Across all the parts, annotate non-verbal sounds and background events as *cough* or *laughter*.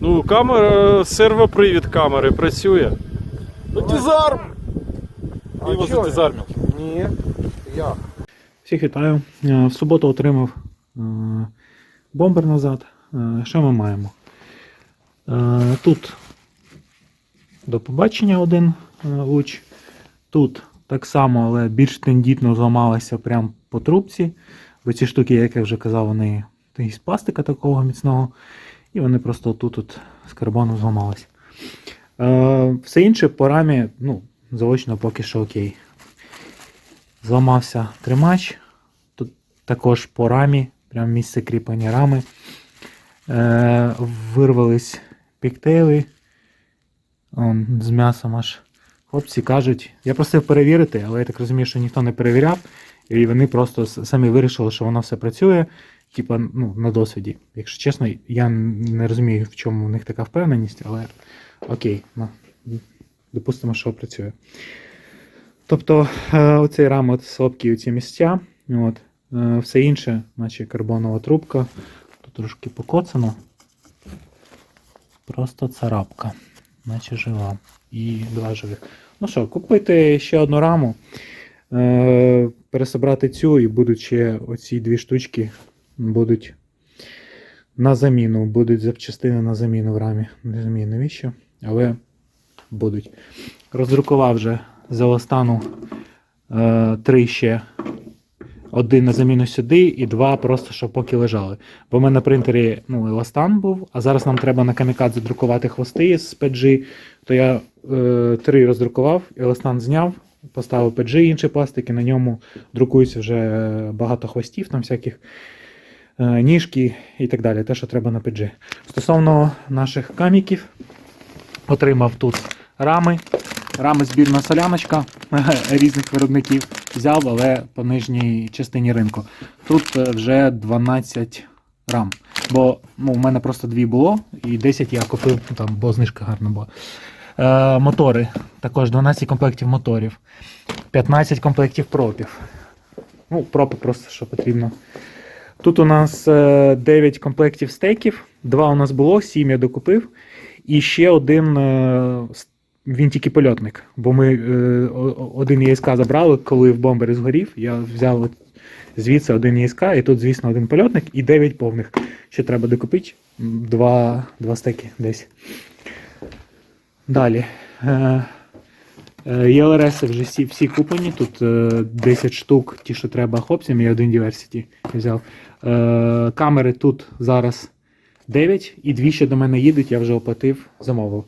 Ну, камера, сервопривід камери працює. Ну дизарм! Ти його задизармив. Ні. Як? Всіх вітаю. Е, В суботу отримав е, бомбер назад. Е, Що ми маємо? Тут до побачення один луч. Тут так само, але більш тендітно зламалася прямо по трубці. Бо ці штуки, як я вже казав, вони із пластика такого міцного. І вони просто тут от з карбону зламалися. Е, Все інше по рамі, ну, заочно поки що окей. Зламався тримач. Тут також по рамі, прямо місце кріплення рами. Е, вирвались піктейли. З м'ясом аж. Хлопці кажуть, я просив перевірити, але я так розумію, що ніхто не перевіряв. І вони просто самі вирішили, що воно все працює. Типа, ну, на досвіді. Якщо чесно, я не розумію, в чому в них така впевненість, але окей, ну, допустимо, що працює. Тобто е, оцей рам от слабкі ці місця, от, е, все інше, наче карбонова трубка. Тут трошки покоцано. Просто царапка, наче жива. І два живих. Ну що, купити ще одну раму, е, пересобрати цю, і будуть ще оці дві штучки будуть на заміну, будуть запчастини на заміну в рамі. Не розумію навіщо, але будуть. Роздрукував вже з еластану е, три ще. Один на заміну сюди і два просто, щоб поки лежали. Бо в мене на принтері ну, еластан був, а зараз нам треба на камікадзе друкувати хвости з PG, то я е, три роздрукував, еластан зняв, поставив PG, інші пластики, на ньому друкується вже багато хвостів, там всяких е, ніжки і так далі. Те, що треба на PG. Стосовно наших каміків, отримав тут рами. Рами збірна соляночка *laughs* різних виробників взяв, але по нижній частині ринку. Тут е, вже 12 рам. Бо ну, у мене просто дві було, і 10 я купив, ну, там, бо знижка гарна була. Е, мотори. Також 12 комплектів моторів, 15 комплектів пропів. Ну, пропи просто що потрібно. Тут у нас е, 9 комплектів стейків, 2 у нас було, 7 я докупив. І ще один е, він тільки польотник. Бо ми е, один ЄСК забрали, коли в бомбері згорів. Я взяв звідси один ЄСК, і тут, звісно, один польотник і 9 повних. Ще треба докупити. Два, два стеки десь. Далі. Е, е, ЄЛРС вже всі, всі куплені. Тут е, 10 штук, ті, що треба хлопцям, і один Diversity взяв. Е, камери тут зараз 9, і дві ще до мене їдуть, я вже оплатив, замовив.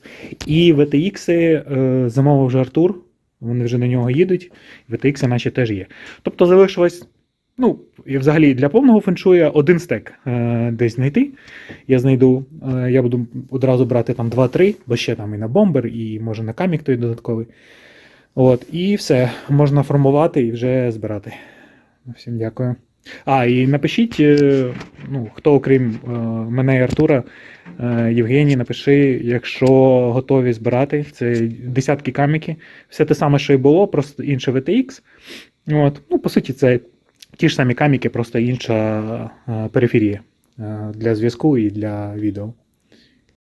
І VTX е, замовив вже Артур, вони вже на нього їдуть, VTX наче теж є. Тобто залишилось, ну, і взагалі для повного феншуя один стек е, десь знайти. Я знайду, е, я буду одразу брати там 2-3, бо ще там і на бомбер, і може на камік той додатковий. От, і все, можна формувати і вже збирати. Всім дякую. А, і напишіть, е, ну, хто окрім е, мене і Артура, е, Євгеній, напиши, якщо готові збирати. Це десятки каміки. Все те саме, що і було, просто інше VTX. От. Ну, по суті, це ті ж самі каміки, просто інша периферія для зв'язку і для відео.